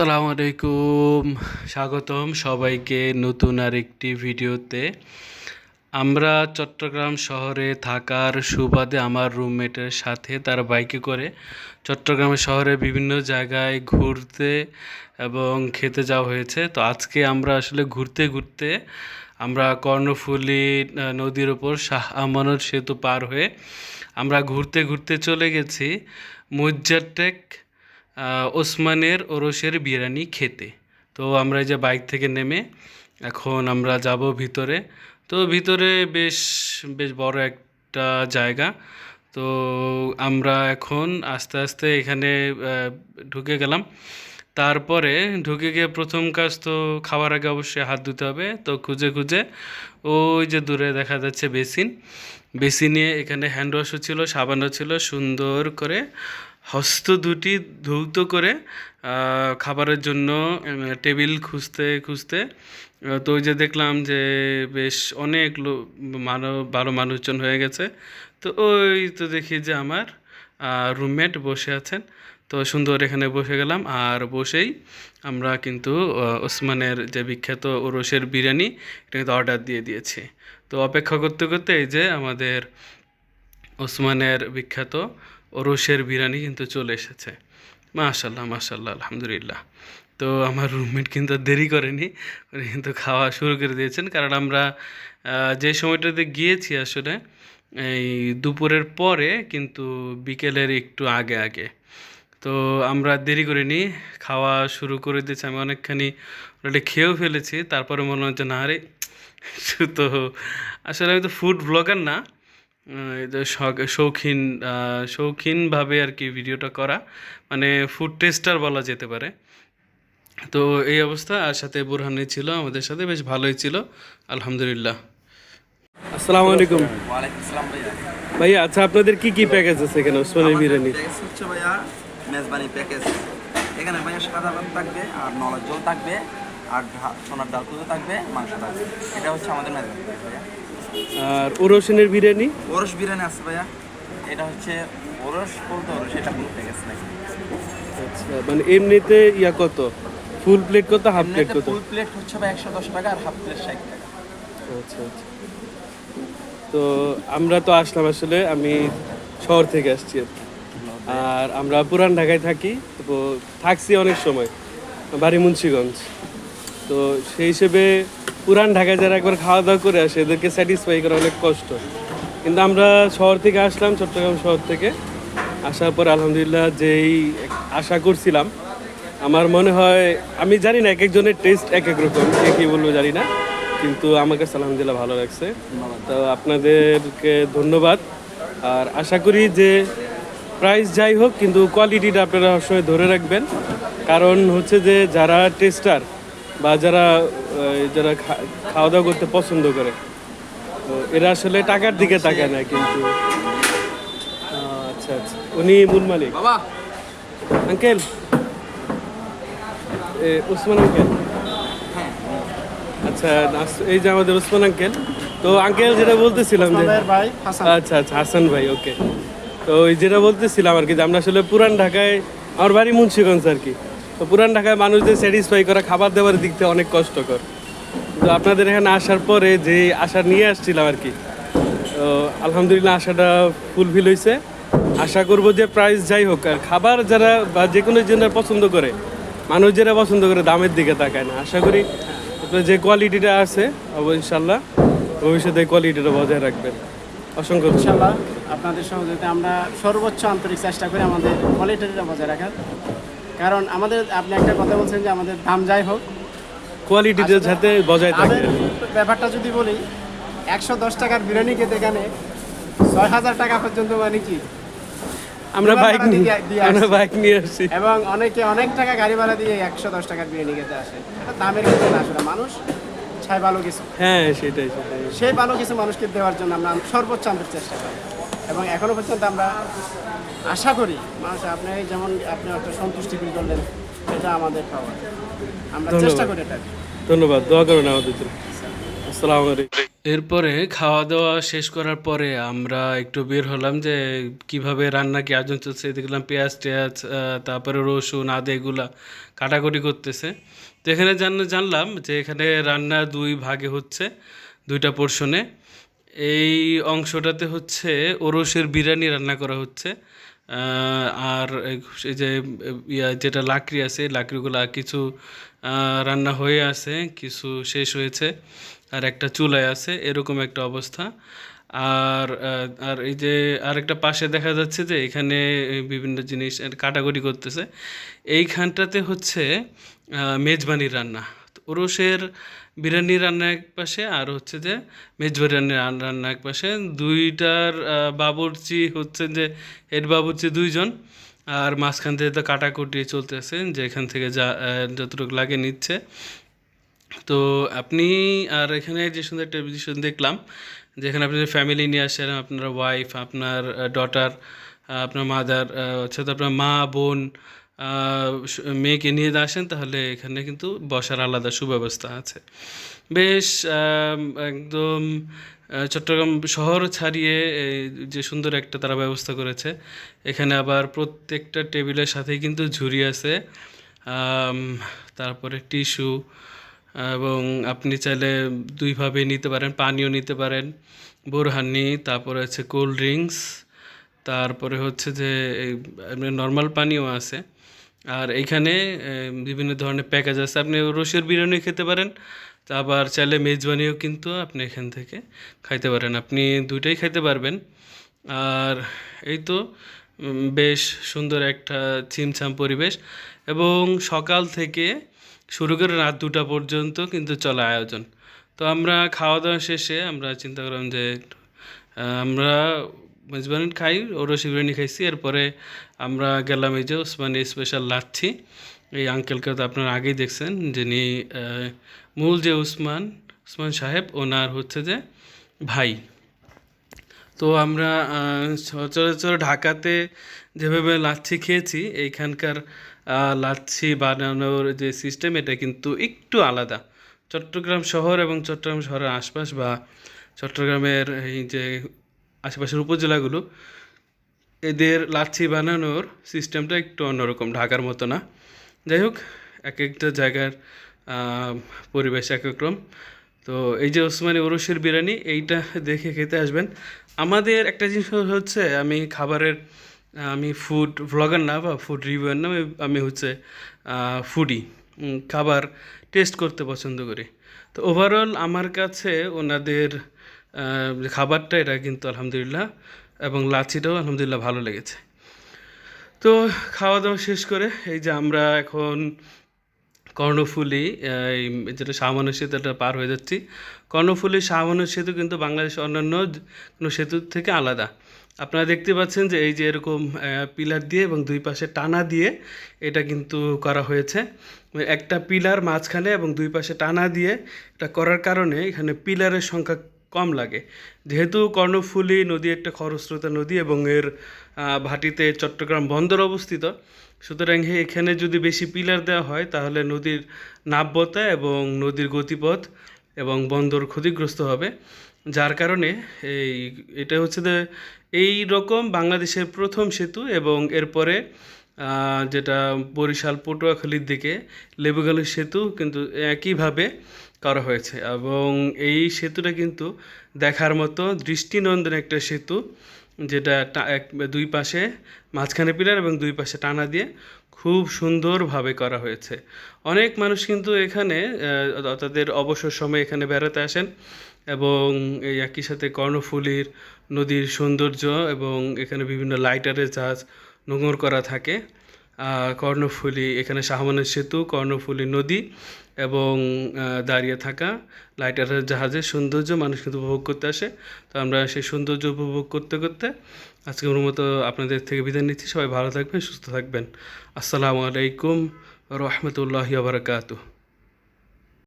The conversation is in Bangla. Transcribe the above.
আসসালামু আলাইকুম স্বাগতম সবাইকে নতুন আরেকটি ভিডিওতে। আমরা চট্টগ্রাম শহরে থাকার সুবাদে আমার রুমমেটের সাথে তার বাইকে করে চট্টগ্রাম শহরে বিভিন্ন জায়গায় ঘুরতে এবং খেতে যাওয়া হয়েছে। তো আজকে আমরা আসলে ঘুরতে ঘুরতে আমরা কর্ণফুলী নদীর ওপর শাহ আমানত সেতু পার হয়ে আমরা ঘুরতে ঘুরতে চলে গেছি। মুজ্জারটেক ওসমানের ওরসের বিরিয়ানি খেতে। তো আমরা এই যে বাইক থেকে নেমে এখন আমরা যাব ভিতরে। তো ভিতরে বেশ বেশ বড় একটা জায়গা। তো আমরা এখন আস্তে আস্তে এখানে ঢুকে গেলাম। তারপরে ঢুকে গিয়ে প্রথম কাজ তো খাওয়ার আগে অবশ্যই হাত ধুতে হবে। তো খুঁজে খুঁজে ওই যে দূরে দেখা যাচ্ছে বেসিন। বেসিনে এখানে হ্যান্ড ওয়াশও ছিল, সাবানও ছিল, সুন্দর করে হস্ত দুটি ধৌত করে খাবারের জন্য টেবিল খুঁজতে খুঁজতে তো যে দেখলাম যে বেশ অনেক লো- মানব ভালো মানুষজন হয়ে গেছে। তো ওই তো দেখি যে আমার রুমমেট বসে আছেন। তো সুন্দর এখানে বসে গেলাম। আর বসেই আমরা কিন্তু ওসমানের যে বিখ্যাত ওরসের বিরিয়ানি, এটা কিন্তু অর্ডার দিয়ে দিয়েছি। তো অপেক্ষা করতে করতে এই যে আমাদের ওসমানের বিখ্যাত ওরসের বিরিয়ানি কিন্তু চলে এসেছে। মাশাল্লাহ মাশাল্লাহ আলহামদুলিল্লাহ। তো আমার রুমমেট কিন্তু দেরি করেনি, উনি কিন্তু খাওয়া শুরু করে দিয়েছেন। কারণ আমরা যে সময়টাতে গিয়েছি আসলে, এই দুপুরের পরে কিন্তু বিকেলের একটু আগে আগে। তো আমরা দেরি করিনি, খাওয়া শুরু করে দিয়েছি। আমি অনেকখানি অলরেডি খেয়েও ফেলেছি, তারপরে মনে হচ্ছে, না আরে তো, আসলে আমি তো ফুড ব্লগার না। শৌখিন শৌখিনভাবে আর কি ভিডিওটা করা মানে ফুড টেস্টার বলা যেতে পারে। তো এই অবস্থা আর সাথে বুরহানি ছিল আমাদের সাথে বেশ ভালোই ছিল আলহামদুলিল্লাহ। আসসালামু আলাইকুম। ভাইয়া আচ্ছা আপনাদের কি কি প্যাকেজ আছে এখানে ওসমানের বিরিয়ানি? হচ্ছে ভাইয়া মেজবানি প্যাকেজ এখানে ভাইয়া সাদা ভাত থাকবে আর নলের জল থাকবে আর সোনার ডাল থাকবে মাংস থাকবে। এটা হচ্ছে আমাদের মেজবানি ভাইয়া। আর ওরসেনের বিরিয়ানি? ওরস বিরিয়ানি আছে ভাইয়া। এটা হচ্ছে ওরস বলতে ওরস এটা কোনো প্যাকেজ নাই আচ্ছা মানে এমনিতে ইয়া কত? ফুল প্লেট কত হাফ প্লেট কত? ফুল প্লেট হচ্ছে ভাই একশো দশ টাকা আর হাফ প্লেট ষাট টাকা। আচ্ছা আচ্ছা। তো আমরা তো আসলাম আসলে আমি শহর থেকে আসছি আর আমরা পুরান ঢাকায় থাকি তো থাকছি অনেক সময় বাড়ি মুন্সিগঞ্জ। তো সেই হিসেবে পুরান ঢাকায় যারা একবার খাওয়া দাওয়া করে আসে, এদেরকে স্যাটিসফাই করা অনেক কষ্ট। কিন্তু আমরা শহর থেকে আসলাম, চট্টগ্রাম শহর থেকে। আসার পর আলহামদুলিল্লাহ যেই আশা করছিলাম, আমার মনে হয়, আমি জানি না এক একজনের টেস্ট এক এক রকম, কে কী বলব জানি না। কিন্তু আমার কাছে আলহামদুলিল্লাহ ভালো লাগছে। তো আপনাদেরকে ধন্যবাদ। আর আশা করি যে প্রাইস যাই হোক, কিন্তু কোয়ালিটিটা আপনারা সবসময় ধরে রাখবেন। কারণ হচ্ছে যে যারা টেস্টার যারা যারা খা- খাওয়া দাওয়া করতে পছন্দ করে। তো এরা আসলে টাকার দিকে তাকায় না কিন্তু। আচ্ছা আচ্ছা। উনি মূল মালিক। বাবা! আঙ্কেল! এ, ওসমান আঙ্কেল। আচ্ছা এই যে আমাদের ওসমান আঙ্কেল। তো আঙ্কেল যেটা বলতেছিলাম যে ভাই আচ্ছা আচ্ছা হাসান ভাই ওকে। তো ওই যেটা বলতেছিলাম আর কি যে আমরা আসলে পুরান ঢাকায় আমার বাড়ি মুন্সিগঞ্জ আর কি। তো পুরান ঢাকায় মানুষদের স্যাটিসফাই করা, খাবার দাবার দিক থেকে অনেক কষ্টকর। তো আপনাদের এখানে আসার পরে যে আশা নিয়ে আসছিলাম আর কি, তো আলহামদুলিল্লাহ আশাটা ফুলফিল হয়েছে আশা করব যে প্রাইস যাই হোক, আর খাবার যারা বা যে কোনো জন্য পছন্দ করে, মানুষ যারা পছন্দ করে দামের দিকে তাকায় না। আশা করি আপনার যে কোয়ালিটিটা আছে ইনশাল্লাহ ভবিষ্যতে কোয়ালিটিটা বজায় রাখবেন। অসংখ্য ইনশাল্লাহ আপনাদের সহযোগিতা আমরা সর্বোচ্চ আন্তরিক চেষ্টা করি আমাদের কোয়ালিটিটা বজায় রাখার। কারণ আমাদের আপনি একটা কথা বলছেন যে আমাদের দাম যাই হোক কোয়ালিটিটা যাতে বজায় থাকে। ব্যাপারটা যদি বলি একশো দশ টাকার বিরিয়ানি খেতে এখানে ছয় হাজার টাকা পর্যন্ত মানে কি? আমরা বাইক নিয়ে আমরা বাইক নিয়ে আসছি। এবং অনেকে অনেক টাকা গাড়ি ভাড়া দিয়ে একশো দশ টাকার বিরিয়ানি খেতে আসে। দামের ক্ষেত্রে না আসলে। মানুষ চায় ভালো কিছু। হ্যাঁ সেটাই সেটাই। সেই ভালো কিছু মানুষকে দেওয়ার জন্য আমরা সর্বোচ্চ আমাদের চেষ্টা করি। এবং এখনও পর্যন্ত আমরা আশা করি মানুষ আপনি যেমন আপনি একটা সন্তুষ্টি ফিল করলেন এটা আমাদের পাওয়া। আমরা চেষ্টা ধন্যবাদ। করি এটা। ধন্যবাদ দোয়া করুন আমাদের জন্য। আসসালামু আলাইকুম। এরপরে খাওয়া দাওয়া শেষ করার পরে আমরা একটু বের হলাম যে কীভাবে রান্না কি আয়োজন চলছে। দেখলাম পেঁয়াজ টেয়াজ তারপরে রসুন আদা এগুলা কাটাকুটি করতেছে। তো এখানে জান জানলাম যে এখানে রান্না দুই ভাগে হচ্ছে দুইটা পোর্শনে এই অংশটাতে হচ্ছে ওরসের বিরিয়ানি রান্না করা হচ্ছে। আর এই- যে ইয়া, যেটা লাকড়ি আছে, লাকড়িগুলা কিছু রান্না হয়ে আছে, কিছু শেষ হয়েছে, আর একটা চুলায় আছে, এরকম একটা অবস্থা। আর আর এই যে আরেকটা পাশে দেখা যাচ্ছে যে এখানে বিভিন্ন জিনিস কাটাকুটি করতেছে। এইখানটাতে হচ্ছে মেজবানির রান্না। ওরসের বিরিয়ানি রান্না এক পাশে আর হচ্ছে যে মেজ বিরিয়ানি রান- রান্না এক পাশে। দুইটার বাবুর্চি হচ্ছে যে হেড বাবুর্চি দুইজন আর মাঝখান থেকে তো কাটাকুটি চলতেছে, যে এখান থেকে যা যতটুকু লাগে নিচ্ছে। তো আপনি, আর এখানে যে সুন্দর টেলিভিশন দেখলাম যেখানে আপনি ফ্যামিলি নিয়ে আসেন, আপনার ওয়াইফ আপনার ডটার আপনার মাদার হচ্ছে তো আপনার মা, বোন মেয়েকে নিয়ে আসেন, তাহলে এখানে কিন্তু বসার আলাদা সুব্যবস্থা আছে। বেশ একদম চট্টগ্রাম শহর ছাড়িয়ে যে সুন্দর একটা তারা ব্যবস্থা করেছে, এখানে আবার প্রত্যেকটা টেবিলের সাথেই কিন্তু ঝুড়ি আছে। তারপরে টিস্যু, এবং আপনি চাইলে দুইভাবে নিতে পারেন পানিও নিতে পারেন, বোরহানি, তারপরে হচ্ছে কোল্ড ড্রিঙ্কস, তারপরে হচ্ছে যে নর্মাল পানিও আছে। আর এইখানে বিভিন্ন ধরনের প্যাকেজ আছে। আপনি রসের বিরিয়ানি খেতে পারেন আবার চাইলে মেজবানিও কিন্তু আপনি এখান থেকে খাইতে পারেন। আপনি দুইটাই খাইতে পারবেন। আর এই তো বেশ সুন্দর একটা ছিমছাম পরিবেশ। এবং সকাল থেকে শুরু করে রাত দুটা পর্যন্ত কিন্তু চলে আয়োজন। তো আমরা খাওয়া দাওয়া শেষে আমরা চিন্তা করলাম যে আমরা মেজবানি খাই, ওরসি বিরিয়ানি খাইছি। এরপরে আমরা গেলাম এই যে ওসমানি স্পেশাল লাচ্ছি। এই আঙ্কেলকে তো আপনারা আগেই দেখছেন, যিনি মূল যে উসমান উসমান সাহেব, ওনার হচ্ছে যে ভাই। তো আমরা সচরাচর ঢাকাতে যেভাবে লাচ্ছি খেয়েছি, এইখানকার লাচ্ছি বানানোর যে সিস্টেম এটা কিন্তু একটু আলাদা। চট্টগ্রাম শহর এবং চট্টগ্রাম শহরের আশপাশ বা চট্টগ্রামের এই যে আশেপাশের উপজেলাগুলো, এদের লাচ্ছি বানানোর সিস্টেমটা একটু অন্যরকম, ঢাকার মতো না। যাই হোক এক একটা জায়গার পরিবেশ এক এক রকম তো এই যে ওসমানী ওরসের বিরিয়ানি, এইটা দেখে খেতে আসবেন। আমাদের একটা জিনিস হচ্ছে, আমি খাবারের, আমি ফুড ভ্লগার না বা ফুড রিভিউয়ার না, আমি- হচ্ছে ফুডি খাবার টেস্ট করতে পছন্দ করি। তো ওভারঅল আমার কাছে ওনাদের খাবারটা এটা কিন্তু আলহামদুলিল্লাহ এবং লাচিটাও আলহামদুলিল্লাহ ভালো লেগেছে। তো খাওয়া দাওয়া শেষ করে এই যে আমরা এখন কর্ণফুলি এই যেটা শাহমানের সেতু এটা পার হয়ে যাচ্ছি, কর্ণফুলি শাহমানের সেতু কিন্তু বাংলাদেশের অন্যান্য কোনো সেতুর থেকে আলাদা। আপনারা দেখতে পাচ্ছেন যে এই যে এরকম পিলার দিয়ে এবং দুই পাশে টানা দিয়ে এটা কিন্তু করা হয়েছে। একটা পিলার মাঝখানে এবং দুই পাশে টানা দিয়ে এটা করার কারণে এখানে পিলারের সংখ্যা কম লাগে। যেহেতু কর্ণফুলী নদী একটা খরস্রোতা নদী এবং এর ভাটিতে চট্টগ্রাম বন্দর অবস্থিত। সুতরাং এখানে যদি বেশি পিলার দেওয়া হয়, তাহলে নদীর নাব্যতা এবং নদীর গতিপথ এবং বন্দর ক্ষতিগ্রস্ত হবে। যার কারণে এই, এটা হচ্ছে যে এই রকম বাংলাদেশের প্রথম সেতু এবং এরপরে যেটা বরিশাল পটুয়াখালীর দিকে লেবুগালি সেতু কিন্তু একইভাবে করা হয়েছে। এবং এই সেতুটা কিন্তু দেখার মতো দৃষ্টিনন্দন একটা সেতু, যেটা এক, দুই পাশে মাঝখানে পিলার এবং দুই পাশে টানা দিয়ে খুব সুন্দরভাবে করা হয়েছে। অনেক মানুষ কিন্তু এখানে তাদের অবসর সময় এখানে বেড়াতে আসেন এবং এই একই সাথে কর্ণফুলীর নদীর সৌন্দর্য এবং এখানে বিভিন্ন লাইটারের জাহাজ নোঙর করা থাকে। কর্ণফুলী, এখানে শাহমানের সেতু, কর্ণফুলী নদী এবং দাঁড়িয়ে থাকা লাইটারের জাহাজের সৌন্দর্য মানুষ কিন্তু উপভোগ করতে আসে। তো আমরা সেই সৌন্দর্য উপভোগ করতে করতে আজকের মতো আপনাদের থেকে বিদায় নিচ্ছি। সবাই ভালো থাকবেন, সুস্থ থাকবেন। আসসালামু আলাইকুম, রহমতুল্লাহি বারকাতুহ।